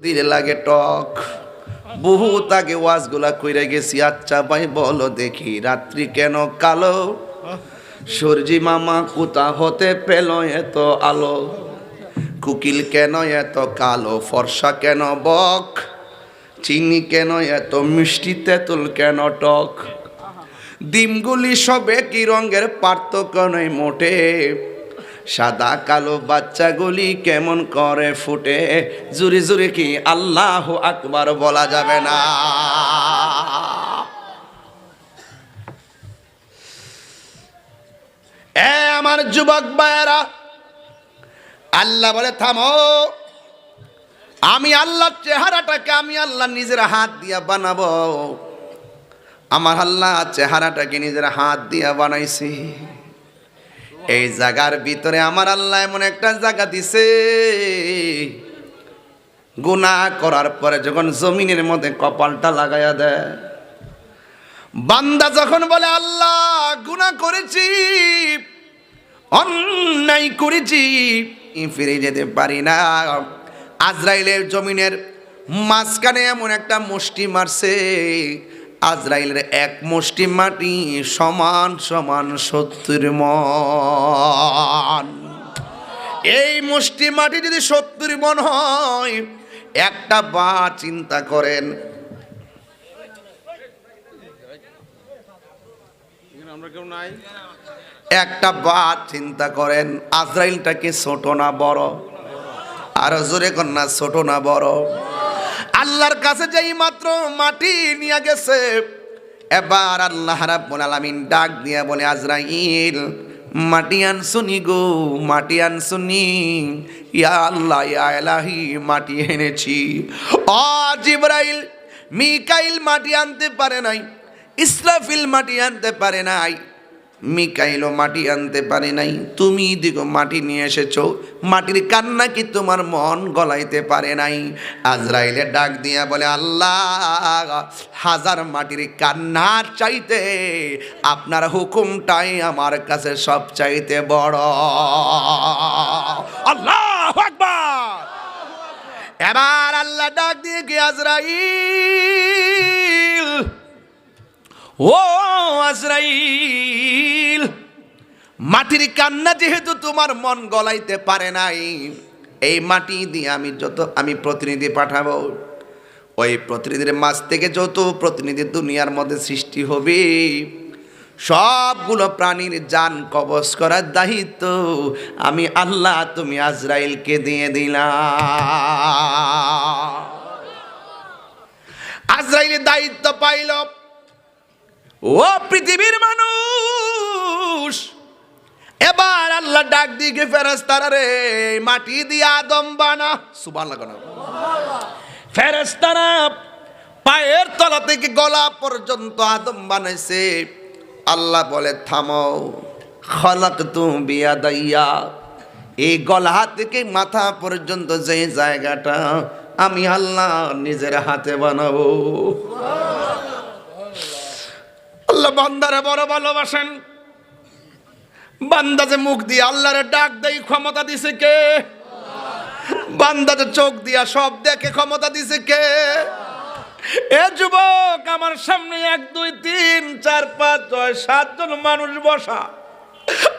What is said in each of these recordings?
দিলে লাগে টক। বহুত আগে ওয়াজগুলা কইরা গেছি আচ্ছা ভাই বলো দেখি, রাত্রি কেন কালো? সূর্যি মামা কোথা হতে পেল এত আলো। কুকিল কেন এত কালো? ফর্সা কেন বক? চিনি কেন এত মিষ্টি? তেঁতুল কেন টক? ডিমগুলি সবে কি রঙের? পার্থক্য নেই মোটে। সাদা কালো বাচ্চাগুলি কেমন করে ফুটে? জুরি জুরি কি আল্লাহ আকবার বলা যাবে না? এ আমার যুবক ভাইয়েরা, আল্লাহ বলে, থামো। আমি আল্লাহর চেহারাটাকে আমি আল্লাহ নিজের হাত দিয়া বানাবো। আমার আল্লাহ চেহারাটাকে নিজের হাত দিয়া বানাইছি। এই জায়গার ভিতরে আমার আল্লাহ এমন একটা জায়গা দিছে। গুনাহ করার পরে যখন জমিনের মধ্যে কপালটা লাগাইয়া দেয়, বান্দা যখন বলে, আল্লাহ, গুনাহ করেছি, অন্যায় করেছি ফিরে যেতে পারি না। আজরাইলের জমিনের মাঝখানে এমন একটা মুষ্টি মারছে। আজরাইলের এক মুষ্টি মাটি সমান সমান সত্তর মন। এই মুষ্টি মাটি যদি সত্তর মন হয় একটা বা চিন্তা করেন। একটা বা চিন্তা করেন আজরাইলটাকে ছোট না বড়? আর জোরে কন্যা ছোট না বড়? আল্লাহর কাছে যেই মাত্র মাটি নিয়ে গেছে, এবার আল্লাহ রাব্বুল আলামিন ডাক দিয়া বলে, আজরাইল, মাটি আনসুনি গো, মাটি আনসুনি। ইয়া আল্লাহ, ইয়া এলাহি মাটি এনেছি। ও জিব্রাইল, মিকাইল মাটি আনতে পারে নাই, ইসরাফিল মাটি আনতে পারে নাই। মিকাইলও মাটি আনতে পারে নাই। তুমি দিগো মাটি নিয়ে এসেছ। মাটির কান্না কি তোমার মন গলাইতে পারে নাই? আজরাইলে ডাক দিয়া বলে, আল্লাহ, হাজার মাটির কান্না চাইতে আপনার হুকুমটাই আমার কাছে সব চাইতে বড়। আল্লাহ এবার আল্লাহ ডাক দিয়ে কি আজরাইল। ও আজরাইল, মাটির কান্না যেহেতু তোমার মন গলাইতে পারে নাই, এই মাটি দিয়ে আমি যত, আমি প্রতিনিধি পাঠাবো। ওই প্রতিনিধির মাছ থেকে যত প্রতিনিধি দুনিয়ার মধ্যে সৃষ্টি হবে, সবগুলো প্রাণীর যান কবজ করার দায়িত্ব আমি আল্লাহ তুমি আজরাইলকে দিয়ে দিলাম। আজরাইলের দায়িত্ব পাইল ও পৃথিবীর মানুষ, এবার আল্লাহ ডাক দিকে ফেরেস্তারা রে, মাটি দিয়ে আদম বানা। সুবান লাগানো ফেরেস্তারা পায়ের তলা থেকে গলা পর্যন্ত আদম বানাইছে। আল্লাহ বলে, থামো। খলক তু বিয়া দাইয়া এই গলা থেকে মাথা পর্যন্ত যে জায়গাটা আমি আল্লাহ নিজের হাতে বানাবো। আল্লাহ বান্দারে বড় ভালোবাসেন। বান্দা যে মুখ দিয়ে আল্লাহরে ডাক দেই ক্ষমতা দিছে কে? বান্দা যে চোখ দিয়া সব দেখে, ক্ষমতা দিছে কে? এ যুবক, আমার সামনে এক, দুই, তিন, চার, পাঁচ, ছয় সাতজন মানুষ বসা।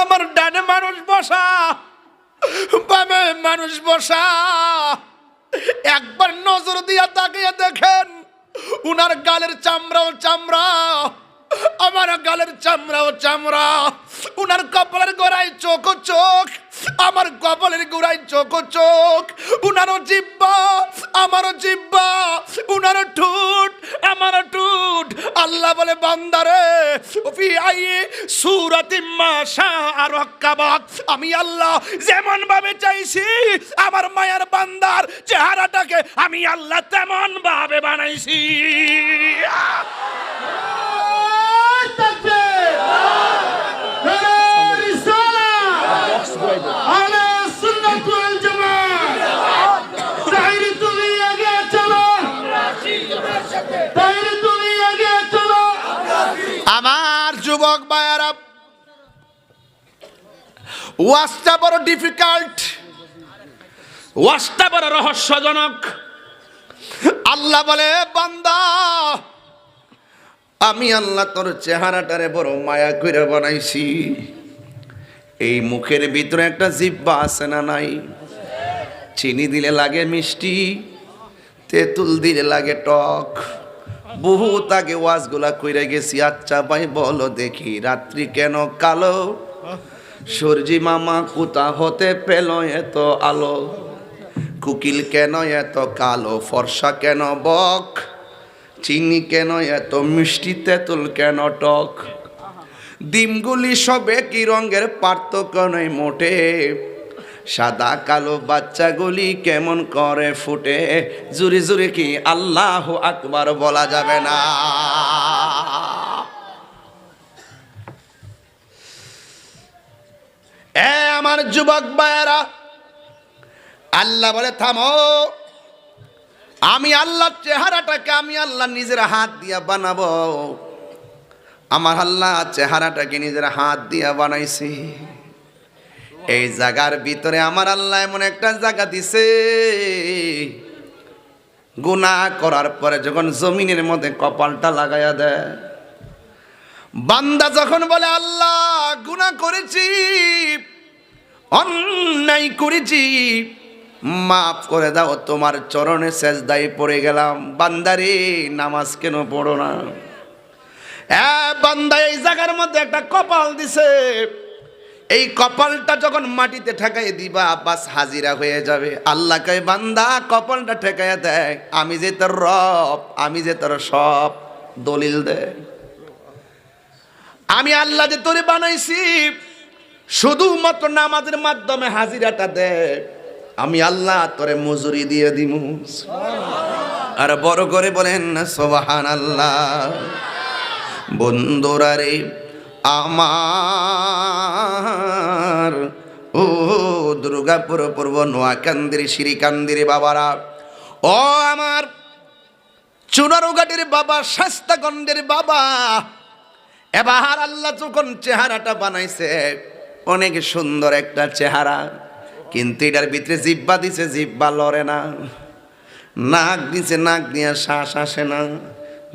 আমার ডানে মানুষ বসা, বামে মানুষ বসা। একবার নজর দিয়া তাকিয়ে দেখেন, উনার গালের চামড়াও চামড়া। আমার গালের চামড়াও চামড়া, উনার কপালের গোড়ায় চোখ চোখ, আমার কপালের গোড়ায় চোখ চোখ, উনারও জিব্বা, আমারও জিব্বা, উনারও ঠুট, আমারও ঠুট। আল্লাহ বলে বান্দারে ফি আইয়ে সুরাতিম্মা শাহ আর কাবাক আমি আল্লাহ যেমন ভাবে চাইছি, আমার মায়ের বান্দার চেহারাটাকে আমি আল্লাহ তেমন ভাবে বানাইছি। ওয়াজটা বড় ডিফিকাল্ট ওয়াজটা বড় রহস্যজনক। আল্লাহ বলে, বান্দা, আমি আল্লাহ তোর চেহারাটারে বড় মায়া করে বানাইছি। এই মুখের ভিতরে একটা জিব্বা আছে না নাই? চিনি দিলে লাগে মিষ্টি, তেঁতুল দিলে লাগে টক। বহুত আগে ওয়াজগুলা কইরে গেছি আচ্ছা ভাই বলো দেখি, রাত্রি কেন কালো? সূর্যি মামা কোথা হতে পেল এত আলো। কুকিল কেন এত কালো? ফর্সা কেন বক? চিনি কেন এত মিষ্টি? তেঁতুল কেন টক? ডিমগুলি সবে কি রঙের, পার্থক্য নয় মোটে। সাদা কালো বাচ্চাগুলি কেমন করে ফুটে? জুরি জুরি কি আল্লাহ আকবার বলা যাবে না। এ আমার যুবক ভাইয়েরা, আল্লাহ বলে, থামো। আমি আল্লাহর চেহারাটাকে আমি আল্লাহ নিজের হাত দিয়া বানাবো। আমার আল্লাহ চেহারাটাকে নিজের হাত দিয়া বানাইছি। এই জায়গার ভিতরে আমার আল্লাহ এমন একটা জায়গা দিছে। গুনাহ করার পরে যখন জমিনের মধ্যে কপালটা লাগাইয়া দেয় বান্দা যখন বলে, আল্লাহ, গুনাহ করেছি, অন্যায় করেছি, মাফ করে দাও, তোমার চরণে শেষ দায়ী পড়ে গেলাম। বান্দারে নামাজ কেন পড়ো না? বান্দা, এই জায়গার মধ্যে একটা কপাল দিছে। এই কপালটা যখন মাটিতে ঠেকাই দিবা বাস হাজিরা হয়ে যাবে। আল্লাহ কয়, বান্দা, কপালটা ঠেকাইয়া দেয়। আমি যে তোর রব, আমি যে তোর সব দলিল দে আমি আল্লাহ যে তোরে বানাইছি, শুধুমাত্র নামাজের মাধ্যমে হাজিরাটা দে। আমি আল্লাহ তোরে মজুরি দিয়ে দিমু। আর বড় করে বলেন সোবাহান আল্লাহ বন্ধুরা রে, আমার ও দুর্গাপুর পূর্ব নোয়াকান্দির শ্রীকান্দির বাবারা, ও আমার চুনারুঘাটের বাবা, শাস্তাগন্ডের বাবা এবার আল্লাহ যখন চেহারাটা বানাইছে, অনেক সুন্দর একটা চেহারা। কিন্তু এটার ভিতরে জিব্বা দিছে জিব্বা লড়ে না। নাক দিছে, নাক দিয়া শ্বাস আসে না।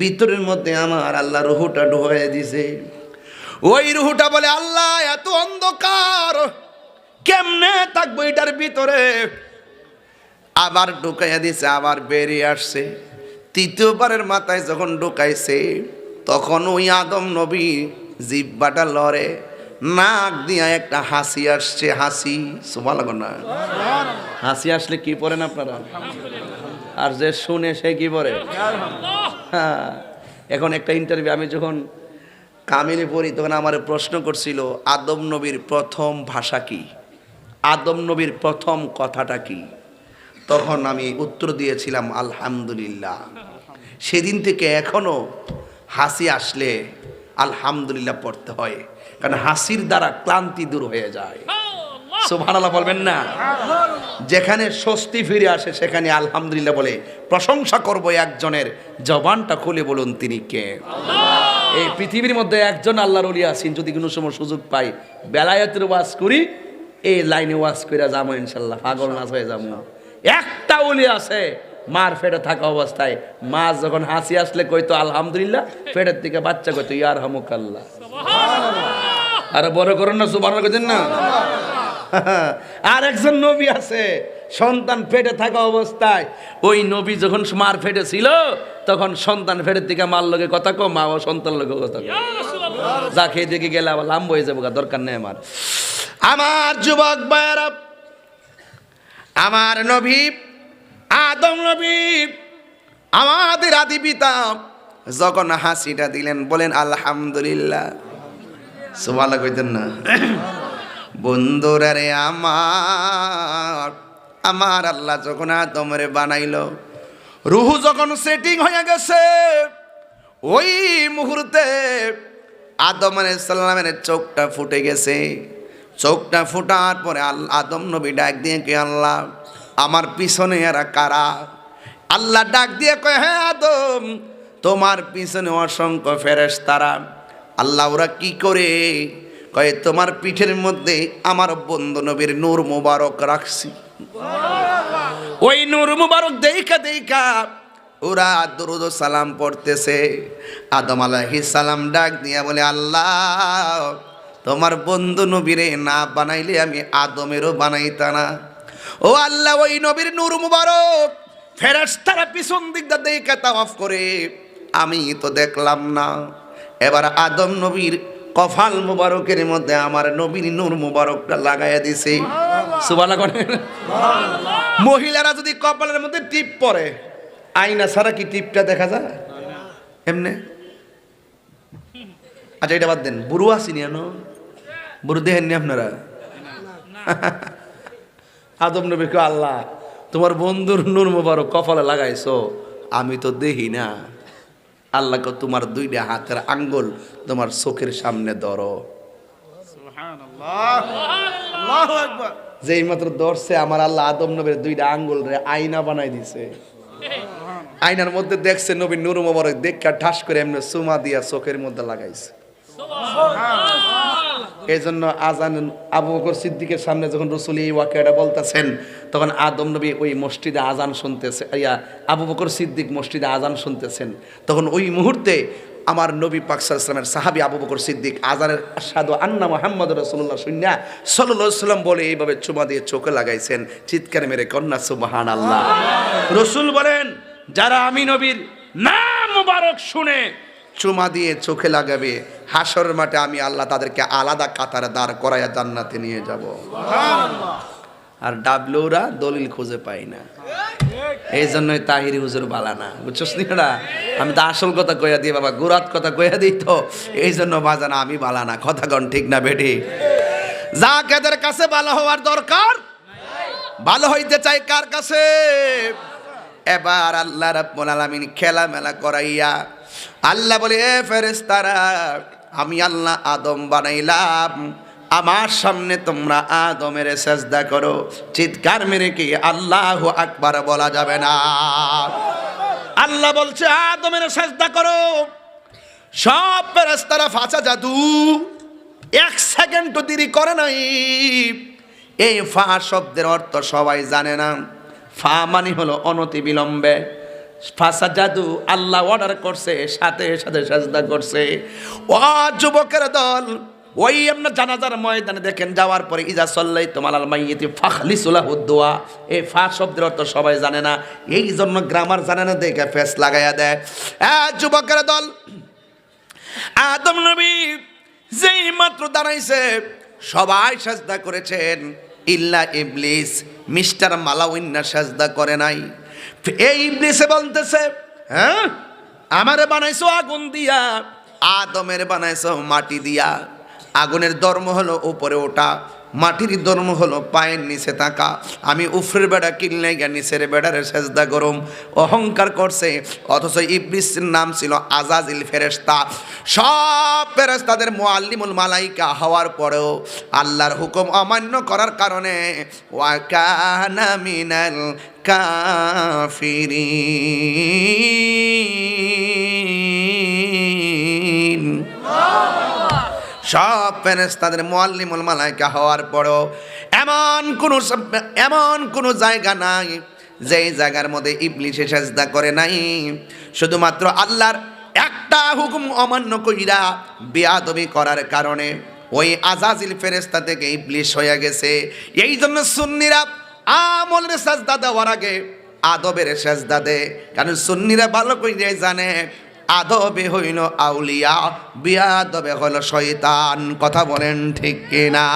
ভিতরের মধ্যে আমার আল্লাহ রুহুটা ঢুয়ে দিছে। ওই রুহুটা বলে, আল্লাহ, এত অন্ধকার। কেমনে থাকব এটার ভিতরে? আবার ঢুকাইয়া দিছে, আবার বেরিয়ে আসছে। তৃতীয়বারের মাথায় যখন ঢুকাইছে তখন ওই আদম নবী জিব্বাটা লড়ে, নাক দিয়া একটা হাসি আসছে, হাসি লাগো না। হাসি আসলে কি পড়েন আপনারা? আর যে শুনে সে কি পড়ে? হ্যাঁ এখন একটা ইন্টারভিউ আমি যখন কামিনে পড়ি, তখন আমার প্রশ্ন করছিল, আদম নবীর প্রথম ভাষা কি? আদম নবীর প্রথম কথাটা কি? তখন আমি উত্তর দিয়েছিলাম, আলহামদুলিল্লাহ। সেদিন থেকে এখনও হাসি আসলে আলহামদুলিল্লাহ পড়তে হয়। কারণ হাসির দ্বারা ক্লান্তি দূর হয়ে যায়। সুবহানাল্লাহ বলবেন না? যেখানে স্বস্তি ফিরে আসে সেখানে আলহামদুলিল্লাহ বলে প্রশংসা করব একজনের। জবানটা খুলে বলুন তিনি কে? এই পৃথিবীর মধ্যে একজন আল্লাহর অলি আছেন যদি কোনো সময় সুযোগ পাই বেলায়েতের ওয়াজ করি এই লাইনে ওয়াজ করে যাব ইনশাল্লাহ পাগল নাচ হয়ে যাব একটা অলি আছে মার ফেটে থাকা অবস্থায়। মা যখন হাসি আসলে কইতো আলহামদুলিল্লাহ। পেটের দিকে বাচ্চা কইতো ইয়ার হামুক আল্লাহ। আরে বড় করুন না সুবান না। আর একজন নবী আছে সন্তান ফেটে থাকা অবস্থায়। ওই নবী যখন মার ফেটে ছিল তখন সন্তান ফেটের দিকে মার লোকে কথা কো মা ও সন্তান লোকে কথা কো যা খেয়ে দিকে গেলে আবার লাম্ব হয়ে যাব দরকার নেই আমার। আমার যুবক ভাইয়েরা আমার নবী আদম নবী, আমাদের আদি পিতা যখন হাসিটা দিলেন, বলেন, আলহামদুলিল্লাহ। সুবহানাল্লাহ কইতেন না। বন্ধুরা রে আমার আমার আল্লাহ যখন আদমরে বানাইল, রুহু যখন সেটিং হয়ে গেছে, ওই মুহূর্তে আদম সাল্লামের চোখটা ফুটে গেছে। চোখটা ফুটার পরে আদম নবী ডাক দিয়ে কে আল্লাহ আমার পিছনে এরা কারা? আল্লাহ ডাক দিয়ে কয় হ্যাঁ আদম, তোমার পিছনে অসংখ্য ফেরেস তারা আল্লাহ, ওরা কি করে? কয়ে, তোমার পিঠের মধ্যে আমার বন্ধু নবীর নূর মোবারক রাখছি। ওই নূর মুবারক দেইখা দেইখা ওরা দরুদ সালাম পড়তেছে। আদম আলাইহিস সালাম ডাক দিয়া বলে, আল্লাহ, তোমার বন্ধু নবীরে না বানাইলে আমি আদমেরও বানাইতা না। ও আল্লাহ ওই নবীর নূর মুবারক। ফেরেশতারা পিছন দিক দিয়ে দেখে তাওয়াফ করে। আমি তো দেখলাম না। এবার আদম নবীর কফাল মুবারকের মধ্যে আমার নবীর নূর মুবারকটা লাগাইয়া দিছে। সুবহানাল্লাহ। করেন মহিলারা যদি কপালের মধ্যে টিপ পরে আয়না ছাড়া কি টিপটা দেখা যায়? এমনে? আচ্ছা এটা বাদ দেন। বুড়ো আসিনি আনো বুড়ো দেখেননি আপনারা? আদম নবী কয়, আল্লাহ তোমার বন্ধুর নূর মুবারক কপালে লাগাইছো। আমি তো দেখি না। আল্লাহকে তোমার দুইটা হাতের আঙ্গুল তোমার চোখের সামনে ধরো। যেই মাত্র ধরছে আমার আল্লাহ আদম নবীর দুইটা আঙ্গুল রে আয়না বানাই দিছে। আয়নার মধ্যে দেখছে নবী নূর মোবারক দেখা ঠাস করে এমনি সুমা দিয়া চোখের মধ্যে লাগাইছে। এই জন্য আজান আবু বকর সিদ্দিকের সামনে যখন রসুল এই ওয়াকিয়াটা বলতেছেন তখন আদম নবী ওই মসজিদে আজান শুনতেছে ইয়া আবু বকর সিদ্দিক মসজিদে আজান শুনতেছেন। তখন ওই মুহূর্তে আমার নবী পাকসার ইসলামের সাহাবি আবু বকর সিদ্দিক আজানের সাদু আন্না মোহাম্মদ রসুল্লাহ সাল্লাহ সাল্লাম বলে এইভাবে চুমা দিয়ে চোখে লাগাইছেন চিৎকার মেরে কন্যা সুবাহান আল্লাহ। রসুল বলেন যারা আমি নবীর নাম মুবারক শুনে চুমা দিয়ে চোখে লাগাবে। হাসর মাঠে আমি আল্লাহ তাদেরকে আলাদা কাতারে দাঁড় করাইয়া জান্নাতে নিয়ে যাব। আর ডাবলুরা দলিল খুঁজে পাই না। এই জন্যই তাহিরি হুজুর বালা না। বুঝছস না আমি তো আসল কথা কইয়া দিই বাবা গুরাত কথা কইয়া দিই তো। এই জন্য বাজানা আমি বালা না। কথা কন ঠিক না বেটি? যা কেদের কাছে ভালো হওয়ার দরকার। ভালো হইতে চাই কার কাছে? এবার আল্লাহ রাব্বুল আলামিন খেলা মেলা করাইয়া আল্লাহ বলে, এ ফেরেশতারা, আমি আল্লাহ আদম বানাইলাম। আমার সামনে তোমরা আদমের সেজদা করো। চিৎকার মেরে কি আল্লাহ আকবার বলা যাবে না? আল্লাহ বলছে, আদমের সেজদা করো। সব ফেরেস্তারা ফাঁচা জাদু। এক সেকেন্ড তো দেরি করে নাই। এই ফা শব্দের অর্থ সবাই জানে না। ফা মানে হলো অনতি বিলম্বে ফাঁসা জাদু আল্লাহ অর্ডার করছে, সাথে সাথে সাজদা করছে। ও যুবকের দল, ওই আপনার জানাজার ময়দানে দেখেন, যাওয়ার পরে ইজা সল্লাই তোমার আল মাইয়েতি ফাখলি সুলাহ উদ্দোয়া এই ফা শব্দের অর্থ সবাই জানে না। এই জন্য গ্রামার জানে না, দেখে ফেস লাগাইয়া দেয়। যুবকের দল, আদম নবী যেই মাত্র দাঁড়াইছে, সবাই সাজদা করেছেন। ইল্লা ইবলিস, মিস্টার মালাউইন্না সাজদা করে নাই। এই ইবলিসে বলতেছে হ্যাঁ? আমারে বানাইছো আগুন দিয়া, আদমের বানাইছো মাটি দিয়া। আগুনের ধর্ম হলো উপরে ওঠা, মাটির ধর্ম হলো পায়ের নিচে থাকা। আমি উফরের বেড়া কিনলে গিয়া নিচের বেড়ারে সেজদা গরম অহংকার করছে, অথচ ইবলিসের নাম ছিল আজাজিল ফেরেস্তা সব ফেরেস্তাদের মোয়াল্লিমুল মালাইকা হওয়ার পরেও আল্লাহর হুকুম অমান্য করার কারণে ওয়াকানা মিনাল কাফিরিন। সব ফেরেস তাদের মোয়াল্লিমুল মালাইকা হওয়ার পরও এমন কোনো এমন কোনো জায়গা নাই যেই জায়গার মধ্যে ইবলিশে সেজদা করে নাই। শুধুমাত্র আল্লাহর একটা হুকুম অমান্য কইরা বেয়াদবি করার কারণে ওই আজাজিল ফেরেস্তা থেকে ইবলিশ হয়ে গেছে। এই জন্য সুন্নিরা আমলের সাজদা দেওয়ার আগে আদবের সাজদা দে। কারণ সুন্নিরা ভালো করে জানে, আদবে হইল আউলিয়া, বিয়াদবে হইল শয়তান। কথা বলেন ঠিক কিনা?